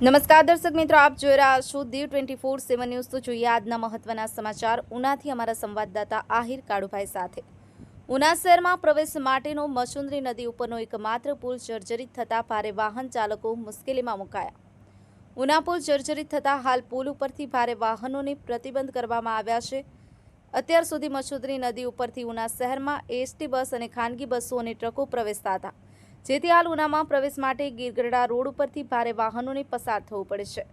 નમસ્કાર દર્શક મિત્રો, આપ જોઈ રહ્યા છો Diu twenty four seven news. તો જોઈએ આજના મહત્વના સમાચાર. ઉનાથી અમારા સંવાદદાતા આહિર કાળુભાઈ સાથે. ઉના શહેરમાં પ્રવેશ માટેનો મસુંદરી નદી ઉપરનો એકમાત્ર પુલ જર્જરિત થતાં ભારે વાહન ચાલકો મુશ્કેલીમાં મુકાયા. ઉના પુલ જર્જરિત થતાં હાલ પુલ ઉપરથી ભારે વાહનોને પ્રતિબંધ કરવામાં આવ્યા છે. અત્યાર સુધી મચુંદરી નદી ઉપરથી ઉના શહેરમાં એસટી બસ અને ખાનગી બસો અને ટ્રકો પ્રવેશતા હતા. જેથી હાલ ઉનામાં પ્રવેશ માટે ગીરગઢડા રોડ ઉપરથી ભારે વાહનોને પસાર થવું પડે છે.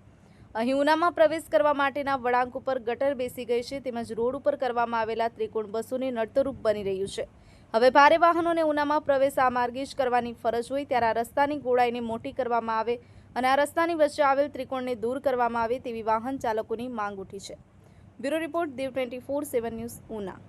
અહીં ઉનામાં પ્રવેશ કરવા માટેના વળાંક ઉપર ગટર બેસી ગઈ છે, તેમજ રોડ ઉપર કરવામાં આવેલા ત્રિકોણ બસોને નડતરૂપ બની રહ્યું છે. હવે ભારે વાહનોને ઉનામાં પ્રવેશ આ માર્ગે જ કરવાની ફરજ હોય ત્યારે આ રસ્તાની ગોળાઈને મોટી કરવામાં આવે અને આ રસ્તાની વચ્ચે આવેલ ત્રિકોણને દૂર કરવામાં આવે તેવી વાહન ચાલકોની માંગ ઉઠી છે. Bureau report, Dev twenty four seven news, Una.